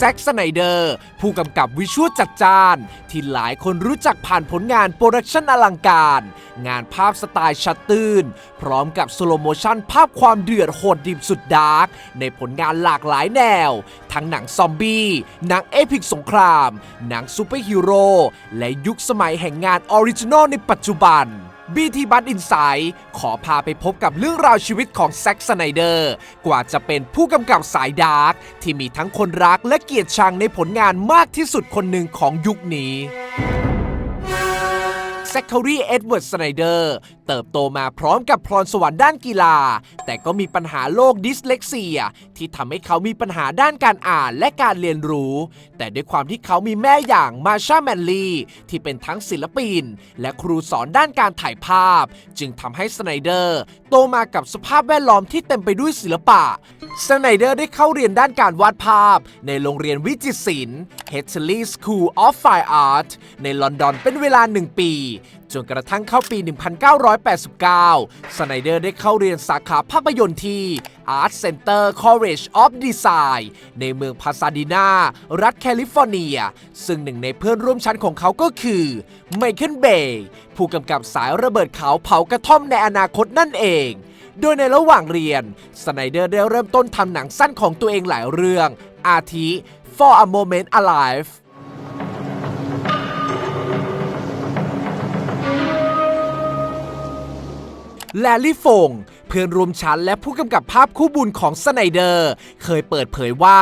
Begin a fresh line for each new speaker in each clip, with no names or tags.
แซ็กสไนเดอร์ ผู้กำกับวิชวลจัดจาน ที่หลายคนรู้จักผ่านผลงานโปรดักชันอลังการ งานภาพสไตล์ชัดตื้น พร้อมกับสโลโมชั่นภาพความเดือดโหดดิบสุดดาร์ก ในผลงานหลากหลายแนว ทั้งหนังซอมบี้ หนังเอพิกสงคราม หนังซูเปอร์ฮีโร่และยุคสมัยแห่งงานออริจินอลในปัจจุบัน BT b u d Insight ขอพาไปพบกับเรื่องราวชีวิตของแซ็กสไนเดอร์ กว่าจะเป็นผู้กำกับสายดาร์กที่มีทั้งคนรักและเกลียดชังในผลงานมากที่สุดคนหนึ่งของยุคนี้แซคคารีเอ็ดเวิร์ดสไนเดอร์ เติบโตมาพร้อมกับพรสวรรค์ด้านกีฬา แต่ก็มีปัญหาโรคดิสเลกเซีย ที่ทำให้เขามีปัญหาด้านการอ่านและการเรียนรู้ แต่ด้วยความที่เขามีแม่อย่างมาชาแมนลีที่เป็นทั้งศิลปิน และครูสอนด้านการถ่ายภาพ จึงทำให้สไนเดอร์โตมากับสภาพแวดล้อมที่เต็มไปด้วยศิลปะ สไนเดอร์ได้เข้าเรียนด้านการวาดภาพ ในโรงเรียนวิจิตรศิลป์ h e t l e y School of Fine Art ในลอนดอนเป็นเวลาหนึ่งปีจนกระทั่งเข้าปี 1989 สไนเดอร์ได้เข้าเรียนสาขาภาพยนตร์ที่ Art Center College of Design ในเมืองพาซาดีนารัฐแคลิฟอร์เนีย ซึ่งหนึ่งในเพื่อนร่วมชั้นของเขาก็คือไมเคิลเบย์ผู้กำกับสายระเบิดเขาเผากระท่อมในอนาคตนั่นเองโดยในระหว่างเรียน สไนเดอร์ได้เริ่มต้นทำหนังสั้นของตัวเองหลายเรื่อง อาทิ For a Moment Alive แลลี่ฟงเพื่อนร่วมชั้นและผู้กำกับภาพคู่บุญของสไนเดอร์ เคยเปิดเผยว่า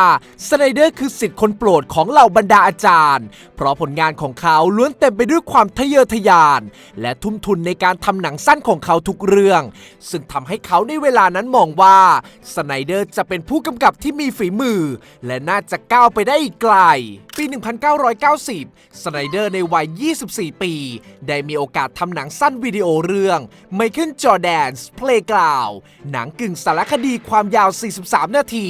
สไนเดอร์คือสิทธิ์คนโปรดของเหล่าบรรดาอาจารย์ เพราะผลงานของเขาล้วนเต็มไปด้วยความทะเยอทะยาน และทุ่มทุนในการทำหนังสั้นของเขาทุกเรื่อง ซึ่งทำให้เขาในเวลานั้นมองว่าสไนเดอร์จะเป็นผู้กำกับที่มีฝีมือ และน่าจะก้าวไปได้อีกไกล ปี 1990 สไนเดอร์ในวัย 24 ปี ได้มีโอกาสทำหนังสั้นวิดีโอเรื่อง Michael Jordan's Playground หนังกึ่งสารคดีความยาว 43 นาที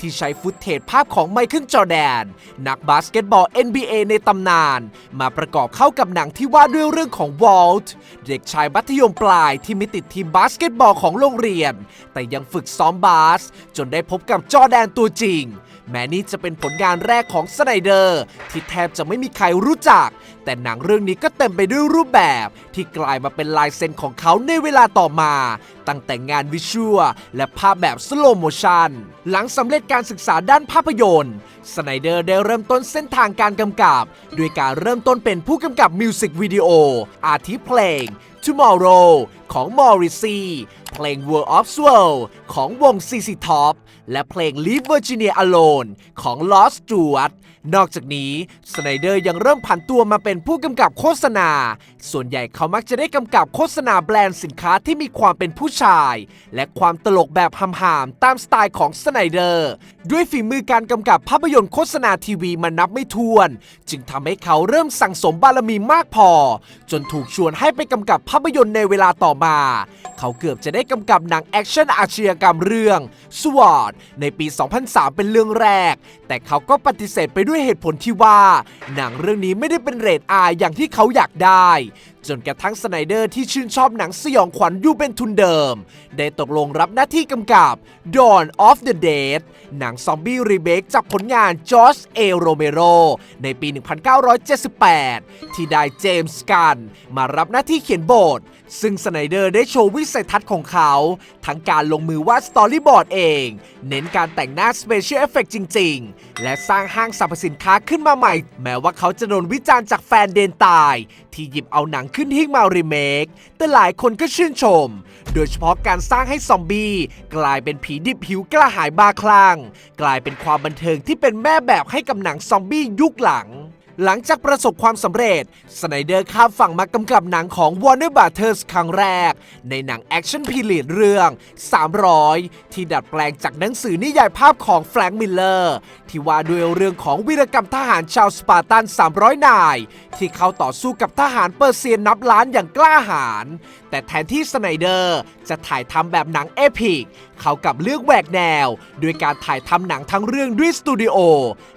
ที่ใช้ฟุตเทจภาพของไมเคิลจอแดน นักบาสเกตบอล NBA ในตำนาน มาประกอบเข้ากับหนังที่ว่าด้วยเรื่องของวอลต์เด็กชายมัธยมปลายที่ไม่ติดทีมบาสเกตบอลของโรงเรียน แต่ยังฝึกซ้อมบาส จนได้พบกับจอแดนตัวจริง แม้นี่จะเป็นผลงานแรกของสไนเดอร์ ที่แทบจะไม่มีใครรู้จัก แต่หนังเรื่องนี้ก็เต็มไปด้วยรูปแบบ ที่กลายมาเป็นลายเซ็นของเขาในเวลาต่อมา ตั้งแต่งานวิชวลและภาพแบบสโลโมชันหลังสำเร็จการศึกษาด้านภาพยนตร์สไนเดอร์ได้เริ่มต้นเส้นทางการกำกับ ด้วยการเริ่มต้นเป็นผู้กำกับมิวสิกวิดีโอ อาทิเพลง Tomorrow ของ m o r r i s e y เพลง World of Swirl ของวง CC Top และเพลง Leave Virginia Alone ของ Lost Stewart นอกจากนี้สไนเดอร์ยังเริ่มผันตัวมาเป็นผู้กำกับโฆษณา ส่วนใหญ่เขามักจะได้กำกับโฆษณาแบรนด์สินค้าที่มีความเป็นผู้ชาย และความตลกแบบหำๆตามสไตล์ของสไนเดอร์ ด้วยฝีมือการกำกับภาพยนตร์โฆษณาทีวีมันนับไม่ถ้วน จึงทำให้เขาเริ่มสั่งสมบารมีมากพอ จนถูกชวนให้ไปกำกับภาพยนตร์ในเวลาต่อมา เขาเกือบจะได้กำกับหนังแอคชั่นอาชญากรรมเรื่องสวอตในปี 2003 เป็นเรื่องแรก แต่เขาก็ปฏิเสธไปด้วยเหตุผลที่ว่า หนังเรื่องนี้ไม่ได้เป็นเรทอาอย่างที่เขาอยากได้ จนกระทั่งสไนเดอร์ที่ชื่นชอบหนังสยองขวัญอยู่เป็นทุนเดิม ได้ตกลงรับหน้าที่กำกับ Dawn of the Dead หนังซอมบี้รีเบคจากผลงานจอร์จเอโรเมโรในปี 1978 ที่ได้เจมส์กันมารับหน้าที่เขียนบท ซึ่งสไนเดอร์ได้โชว์วิสัยทัศน์ของเขา ทั้งการลงมือวาดสตอรี่บอร์ดเอง เน้นการแต่งหน้าสเปเชียลเอฟเฟกจริง ๆ และสร้างห้างสรรพสินค้าขึ้นมาใหม่ แม้ว่าเขาจะโดนวิจารณ์จากแฟนเดนตาย ที่หยิบเอาหนังขึ้นที่มารีเมคแต่หลายคนก็ชื่นชม โดยเฉพาะการสร้างให้ซอมบี้กลายเป็นผีดิบผิวกระหายบาคลั่งกลายเป็นความบันเทิงที่เป็นแม่แบบให้กับหนังซอมบี้ยุคหลัง หลังจากประสบความสำเร็จ สไนเดอร์ข้ามฝั่งมากำกับหนังของ Warner Brothers ครั้งแรก ในหนังแอคชั่นพีเรียดเรื่อง 300 ที่ดัดแปลงจากหนังสือนิยายภาพของแฟรงค์มิลเลอร์ ที่ว่าด้วยเรื่องของวีรกรรมทหารชาวสปาร์ตัน 300 นาย ที่เข้าต่อสู้กับทหารเปอร์เซียนนับล้านอย่างกล้าหาญแต่แทนที่สไนเดอร์จะถ่ายทำแบบหนังเอพิกเขากับเลือกแหวกแนว ด้วยการถ่ายทำหนังทั้งเรื่องด้วยสตูดิโอ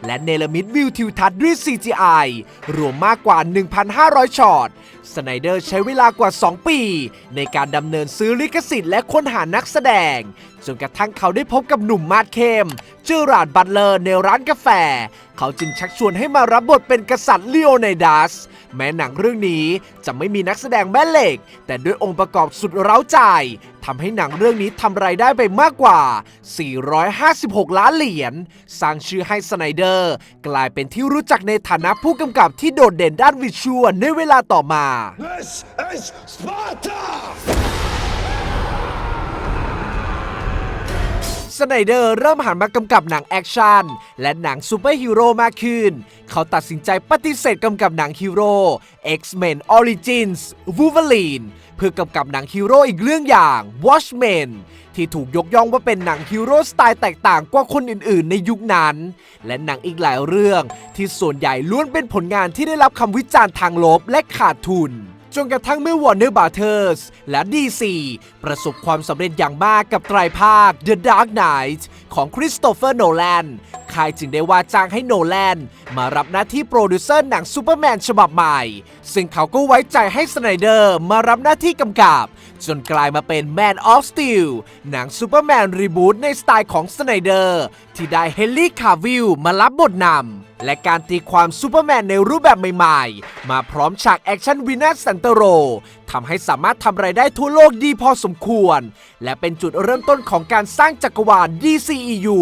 และเนลมิดวิวทิวทัศน์ด้วย CGI รวมมากกว่า 1,500 ช็อต สไนเดอร์ใช้เวลากว่า 2 ปี ในการดำเนินซื้อลิขสิทธิ์และค้นหานักแสดงจนกระทั่งเขาได้พบกับหนุ่มมาดเข้มเจอราดบัตเลอร์ในร้านกาแฟ เขาจึงชักชวนให้มารับบทเป็นกษัตริย์ลีโอไนดัส แม้หนังเรื่องนี้จะไม่มีนักแสดงแม่เหล็ก แต่ด้วยองค์ประกอบสุดเร้าใจทำให้หนังเรื่องนี้ทำรายได้ไปมากกว่า 456 ล้านเหรียญ สร้างชื่อให้สไนเดอร์ กลายเป็นที่รู้จักในฐานะผู้กำกับที่โดดเด่นด้านวิชวลในเวลาต่อมา
This is Sparta!
สไนเดอร์เริ่มหันมากำกับหนังแอคชั่นและหนังซูเปอร์ฮีโร่มากขึ้น เขาตัดสินใจปฏิเสธกำกับหนังฮีโร่ X-Men Origins Wolverine เพื่อกำกับหนังฮีโร่อีกเรื่องอย่าง Watchmen ที่ถูกยกย่องว่าเป็นหนังฮีโร่สไตล์แตกต่างกว่าคนอื่นๆ ในยุคนั้น และหนังอีกหลายเรื่องที่ส่วนใหญ่ล้วนเป็นผลงานที่ได้รับคำวิจารณ์ทางลบและขาดทุน จนกระทั่งเมื่อ Warner Brothers และ DC ประสบความสำเร็จอย่างมากกับไตรภาค The Dark Knight ของคริสโตเฟอร์โนแลนค่ายจึงได้ว่าจ้างให้โนแลนมารับหน้าที่โปรดิวเซอร์หนังซูเปอร์แมนฉบับใหม่ ซึ่งเขาก็ไว้ใจให้สไนเดอร์มารับหน้าที่กำกับ จนกลายมาเป็น Man of Steel หนังซูเปอร์แมนรีบูตในสไตล์ของสไนเดอร์ที่ได้เฮนรี่คาวิลมารับบทนำ และการตีความซูเปอร์แมนในรูปแบบใหม่ๆ มาพร้อมฉากแอคชั่นวินาศสันตโรทำให้สามารถทำรายได้ทั่วโลกดีพอสมควร และเป็นจุดเริ่มต้นของการสร้างจักรวาล DCEU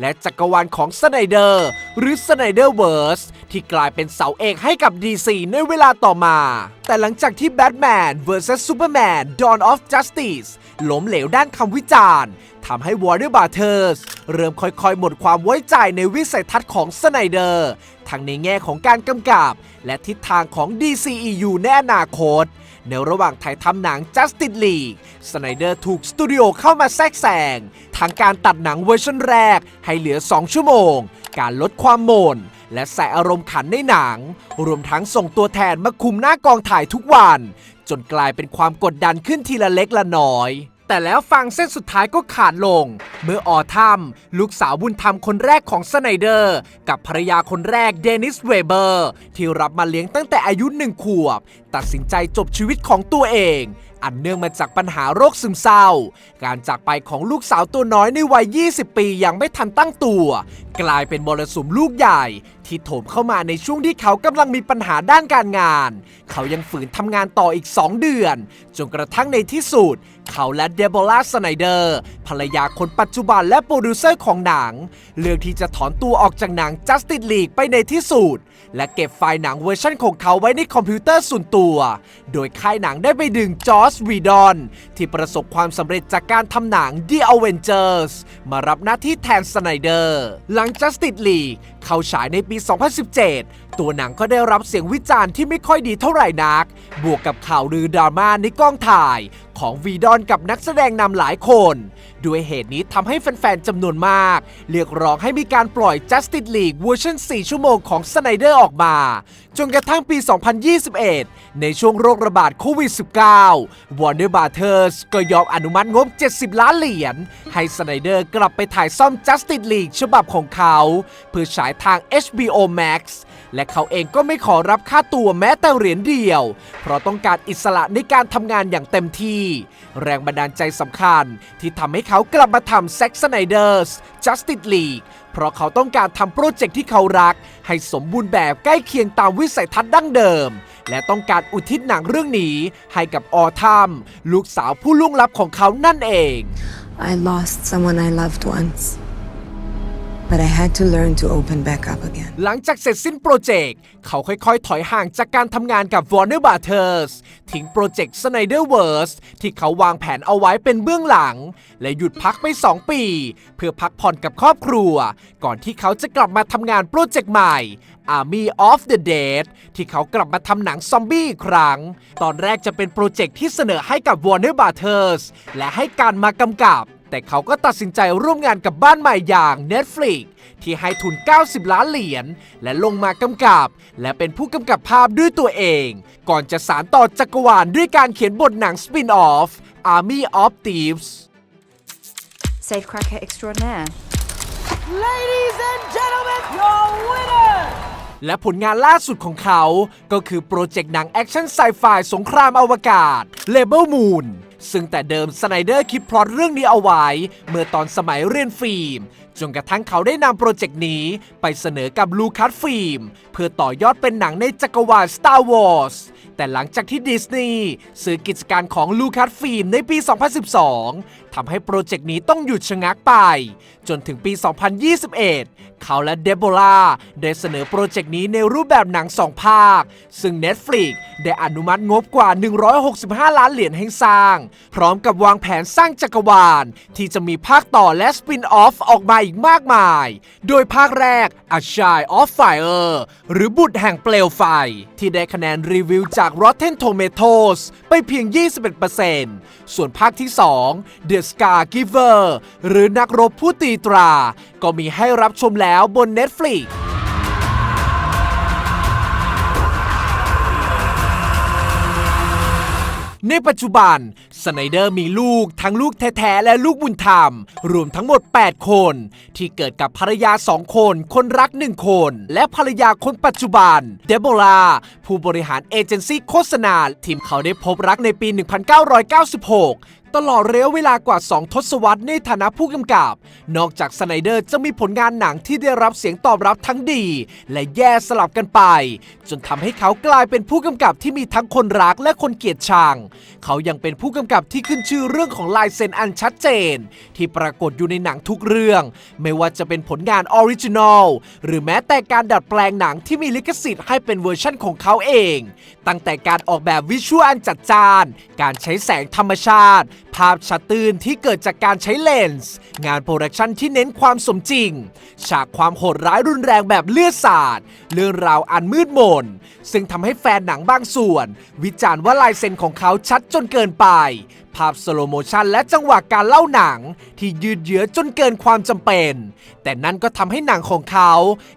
และจักรวาลของสไนเดอร์หรือสไนเดอร์เวิร์สที่กลายเป็นเสาเอกให้กับ DC ในเวลาต่อมา แต่หลังจากที่ Batman vs Superman Dawn of Justice ล้มเหลวด้านคำวิจารณ์ทำให้ Warner Brothers เริ่มค่อยๆ หมดความไว้ใจในวิสัยทัศน์ของสไนเดอร์ทั้งในแง่ของการกำกับ และทิศทางของ DCEU ในอนาคต ในระหว่างถ่ายทำหนัง Justice League สไนเดอร์ถูกสตูดิโอเข้ามาแทรกแซงทางการตัดหนังเวอร์ชันแรกให้เหลือ 2 ชั่วโมง การลดความโมนและใส่อารมณ์ขันในหนัง รวมทั้งส่งตัวแทนมาคุมหน้ากองถ่ายทุกวัน จนกลายเป็นความกดดันขึ้นทีละเล็กละน้อย แต่แล้วฟังเส้นสุดท้ายก็ขาดลง เมื่อออทัมลูกสาวบุญธรรมคนแรกของสไนเดอร์ กับภรรยาคนแรกเดนิสเวเบอร์ ที่รับมาเลี้ยงตั้งแต่อายุหนึ่งขวบ ตัดสินใจจบชีวิตของตัวเอง อันเนื่องมาจากปัญหาโรคซึมเศร้า การจากไปของลูกสาวตัวน้อยในวัย 20 ปียังไม่ทันตั้งตัว กลายเป็นมรสุมลูกใหญ่ ที่โถมเข้ามาในช่วงที่เขากำลังมีปัญหาด้านการงาน เขายังฝืนทำงานต่ออีก 2 เดือน จนกระทั่งในที่สุด เขาและเดโบราสไนเดอร์ ภรรยาคนปัจจุบันและโปรดิวเซอร์ของหนัง เลือกที่จะถอนตัวออกจากหนัง Justice League ไปในที่สุด และเก็บไฟล์หนังเวอร์ชันของเขาไว้ในคอมพิวเตอร์ส่วนตัวโดยค่ายหนังได้ไปดึงจอร์จวีดอน ที่ประสบความสำเร็จจากการทำหนัง The Avengers มารับหน้าที่แทนสไนเดอร์ หลัง Justice League เข้าฉายในปี 2017 ตัวหนังก็ได้รับเสียงวิจารณ์ที่ไม่ค่อยดีเท่าไหร่นัก บวกกับข่าวลือดราม่าในกล้องถ่าย ของวีดอนกับนักแสดงนำหลายคน ด้วยเหตุนี้ทำให้แฟนๆจำนวนมาก เรียกร้องให้มีการปล่อย Justice League เวอร์ชัน4 ชั่วโมงของสไนเดอร์ออกมา จนกระทั่งปี 2021 ในช่วงโรคระบาดโควิด -19 Warner Brothers ก็ยอมอนุมัติงบ 70 ล้านเหรียญ ให้สไนเดอร์กลับไปถ่ายซ่อม Justice League ฉบับของเขา เพื่อฉายทาง HBO Max และเขาเองก็ไม่ขอรับค่าตัวแม้แต่เหรียญเดียว เพราะต้องการอิสระในการทำงานอย่างเต็มที่แรงบันดาลใจสำคัญ ที่ทำให้เขากลับมาทำแซ็กสไนเดอร์สจัสติสลีกเพราะเขาต้องการทำโปรเจกต์ที่เขารัก ให้สมบูรณ์แบบใกล้เคียงตามวิสัยทัศน์ดั้งเดิม และต้องการอุทิศหนังเรื่องนี้ ให้กับออทัมลูกสาวผู้ล่วงลับของเขานั่นเอง
I lost someone I loved once. But I had to learn to open back up again.
หลังจากเสร็จสิ้นโปรเจกต์ เขาค่อยๆ ถอยห่างจากการทำงานกับ Warner Brothers ทิ้งโปรเจกต์ Snyderverse ที่เขาวางแผนเอาไว้เป็นเบื้องหลัง และหยุดพักไป 2 ปี เพื่อพักผ่อนกับครอบครัว ก่อนที่เขาจะกลับมาทำงานโปรเจกต์ใหม่ Army of the Dead ที่เขากลับมาทำหนังซอมบี้อีกครั้ง ตอนแรกจะเป็นโปรเจกต์ที่เสนอให้กับ Warner Brothers และให้การมากำกับ แต่เขาก็ตัดสินใจร่วมงานกับบ้านใหม่อย่าง Netflix ที่ให้ทุน 90 ล้านเหรียญและลงมากำกับ และเป็นผู้กำกับภาพด้วยตัวเอง ก่อนจะสารต่อจักรวาลด้วยการเขียนบทหนังสปินออฟ Army of Thieves
Safecracker extraordinaire.
Ladies and gentlemen, your winner!
และผลงานล่าสุดของเขา ก็คือโปรเจกต์หนังแอคชั่นไซไฟสงครามอวกาศ Label Moon ซึ่งแต่เดิมสไนเดอร์คิดพล็อตเรื่องนี้เอาไว้ เมื่อตอนสมัยเรียนฟิล์ม จนกระทั่งเขาได้นำโปรเจกต์นี้ไปเสนอกับลูคัสฟิล์ม เพื่อต่อยอดเป็นหนังในจักรวาล Star Wars แต่หลังจากที่ดิสนีย์ซื้อกิจการของลูคัสฟิล์มในปี 2012 ทำให้โปรเจกต์นี้ต้องหยุดชะงักไป จนถึงปี 2021 เขาและเดโบราได้เสนอโปรเจกต์นี้ในรูปแบบหนังสองภาค ซึ่ง Netflix ได้อนุมัติงบกว่า 165 ล้านเหรียญให้สร้าง พร้อมกับวางแผนสร้างจักรวาล ที่จะมีภาคต่อและสปินออฟออกมาอีกมากมาย โดยภาคแรก A Child of Fire หรือบุตรแห่งเปลวไฟ ที่ได้คะแนนรีวิวจาก Rotten Tomatoes ไปเพียง 21%ส่วนภาคที่ 2 The Scar Giver หรือนักรบผู้ตีตรา ก็มีให้รับชมแล้วบน Netflix ในปัจจุบันสไนเดอร์มีลูกทั้งลูกแท้ๆและลูกบุญธรรม รวมทั้งหมด 8 คน ที่เกิดกับภรรยา 2 คน คนรัก 1 คน และภรรยาคนปัจจุบัน เดโบราผู้บริหารเอเจนซี่โฆษณาทีมเขาได้พบรักในปี 1996 ตลอดระยะเวลากว่า 2 ทศวรรษในฐานะผู้กำกับ นอกจากสไนเดอร์จะมีผลงานหนังที่ได้รับเสียงตอบรับทั้งดี และแย่สลับกันไป จนทำให้เขากลายเป็นผู้กำกับที่มีทั้งคนรักและคนเกลียดชัง เขายังเป็นผู้กำกับที่ขึ้นชื่อเรื่องของลายเซ็นอันชัดเจน ที่ปรากฏอยู่ในหนังทุกเรื่อง ไม่ว่าจะเป็นผลงานออริจินอลหรือแม้แต่การดัดแปลงหนังที่มีลิขสิทธิ์ให้เป็นเวอร์ชั่นของเขาเอง ตั้งแต่การออกแบบวิชวลอันจัดจ้าน การใช้แสงธรรมชาติภาพชัดตื่นที่เกิดจากการใช้เลนส์ งานโปรดักชันที่เน้นความสมจริง ฉากความโหดร้ายรุนแรงแบบเลือดสาด เรื่องราวอันมืดมน ซึ่งทำให้แฟนหนังบางส่วน วิจารณ์ว่าลายเซ็นของเขาชัดจนเกินไป ภาพสโลโมชันและจังหวะการเล่าหนังที่ยืดเยื้อจนเกินความจำเป็น แต่นั่นก็ทำให้หนังของเขา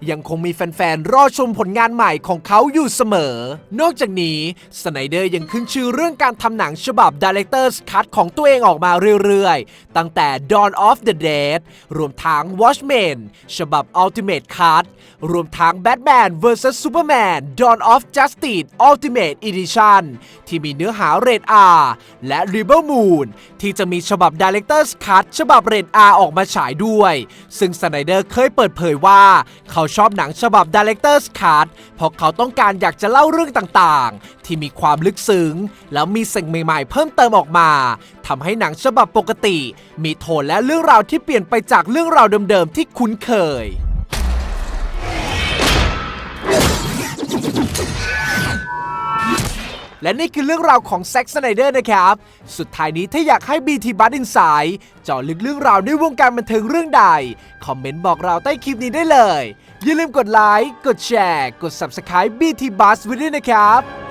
ยังคงมีแฟนๆ รอชมผลงานใหม่ของเขาอยู่เสมอ นอกจากนี้สไนเดอร์ยังขึ้นชื่อเรื่องการทำหนังฉบับ Director's Cut ของตัวเองออกมาเรื่อยๆ ตั้งแต่ Dawn of the Dead รวมทั้ง Watchmen ฉบับ Ultimate Cut รวมทั้ง Batman vs Superman Dawn of Justice Ultimate Edition ที่มีเนื้อหาเรท R และ Rebel Moon ที่จะมีฉบับ Director's Cut ฉบับเรท R ออกมาฉายด้วย ซึ่งสไนเดอร์เคยเปิดเผยว่า เขาชอบหนังฉบับ Director's Cut เพราะเขาต้องการอยากจะเล่าเรื่องต่างๆ ที่มีความลึกซึ้ง แล้วมีสิ่งใหม่ๆ เพิ่มเติมออกมาทำให้หนังฉบับปกติ มีโทนและเรื่องราวที่เปลี่ยนไปจากเรื่องราวเดิมๆที่คุ้นเคย และนี่คือเรื่องราวของแซ็กสไนเดอร์นะครับ สุดท้ายนี้ถ้าอยากให้ BT b u s Inside เจาะลึกเรื่องราวในวงการบันเทิงเรื่องใด คอมเมนต์บอกเราใต้คลิปนี้ได้เลย อย่าลืมกดไลค์ กดแชร์ กด Subscribe BT b u s ไว้ด้วยนะครับ